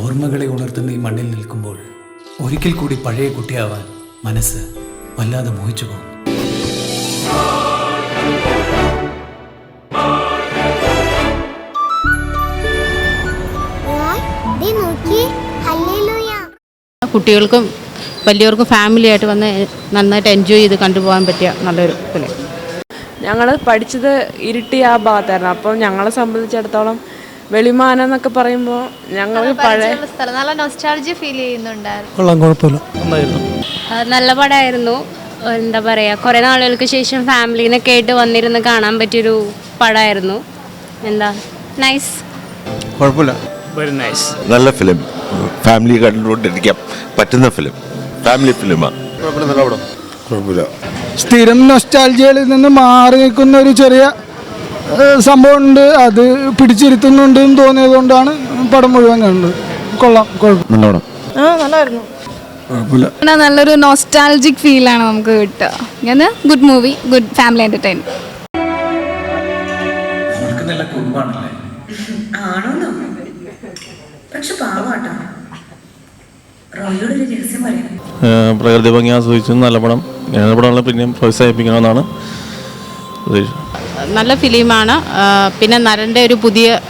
ഓർമ്മകളെ ഉണർത്തുന്ന ഈ മണ്ണിൽ നിൽക്കുമ്പോൾ ഒരിക്കൽ കൂടി പഴയ കുട്ടിയാവാൻ മനസ്സ് വല്ലാതെ മോഹിച്ചു പോകും. ദേ നോക്കി ഹല്ലേലൂയ. കുട്ടികൾക്കും വലിയവർക്കും ഫാമിലി ആയിട്ട് വന്ന് നന്നായിട്ട് എൻജോയ് ചെയ്ത് കണ്ടുപോകാൻ പറ്റിയ നല്ലൊരു ഞങ്ങൾ പഠിച്ചത് ഇരുട്ടി ആ ഭാഗത്തായിരുന്നു. അപ്പം ഞങ്ങളെ സംബന്ധിച്ചിടത്തോളം വെളിമാനം എന്നൊക്കെ പറയുമ്പോൾ ഞങ്ങൾ പഴയ സ്ഥലം. നല്ല നൊസ്റ്റാൾജി ഫീൽ ചെയ്യുന്നുണ്ടായിരുന്നു. കൊള്ളാം കുഴപ്പമില്ല. നല്ല പടമായിരുന്നു. എന്താ പറയാ കുറേ നാളുകൾക്ക് ശേഷം ഫാമിലീനൊക്കെ ആയിട്ട് വന്നിരുന്ന് കാണാൻ പറ്റിയൊരു പടമായിരുന്നു. എന്താ നൈസ് കുഴപ്പമില്ല. നല്ല ഫിലിം ഫാമിലി കണ്ടുകൊണ്ടിരിക്കാൻ പറ്റുന്ന ഫിലിം ഫാമിലി ഫിലിമാണ് കുഴപ്പമില്ല സ്ഥിരം നൊസ്റ്റാൾജിയയിൽ നിന്ന് മാറി നിൽക്കുന്ന ഒരു ചെറിയ സംഭവമുണ്ട്. അത് പിടിച്ചിരുത്തുന്നുണ്ട് എന്ന് തോന്നിയതുകൊണ്ടാണ് പടം മുഴുവൻ കണ്ടത്. കൊള്ളാം കുഴപ്പം കുഴപ്പമില്ല. നല്ലൊരു നോസ്റ്റാൾജിക് ഫീലാണ് നമുക്ക് കിട്ടുക. ഇങ്ങനെ good movie good family entertainment അവർക്ക് നല്ല കുടുംബാണല്ലേ ആണോന്നോ? പക്ഷെ പാവാട്ടോ. റോയിയോട് ഒരു രഹസ്യം പറയാം. പ്രകൃതി ഭംഗി ആസ്വദിച്ചു നല്ല പടം. ഞാൻ പടങ്ങളെ പിന്നെയും പ്രോത്സാഹിപ്പിക്കണമെന്നാണ് നല്ല ഫിലിമാണ്. പിന്നെ നരന്റെ ഒരു പുതിയ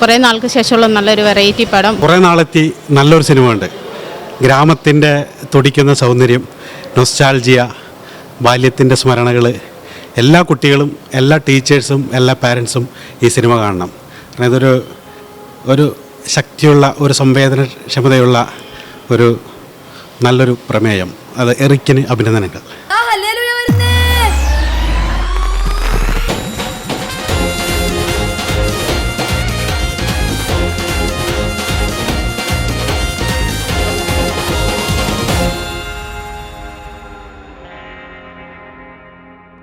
കുറേ നാൾക്ക് ശേഷമുള്ള നല്ലൊരു വെറൈറ്റി പടം. കുറേ നാളെത്തി നല്ലൊരു സിനിമ ഉണ്ട് ഗ്രാമത്തിന്റെ തുടിക്കുന്ന സൗന്ദര്യം നൊസ്റ്റാൾജിയ ബാല്യത്തിന്റെ സ്മരണകൾ എല്ലാ കുട്ടികളും എല്ലാ ടീച്ചേഴ്സും എല്ലാ പാരൻസും ഈ സിനിമ കാണണം. കാരണം ഇതൊരു ഒരു ശക്തിയുള്ള ഒരു സംവേദനക്ഷമതയുള്ള ഒരു നല്ലൊരു പ്രമേയം. അത് എറിക്കിന് അഭിനന്ദനങ്ങൾ.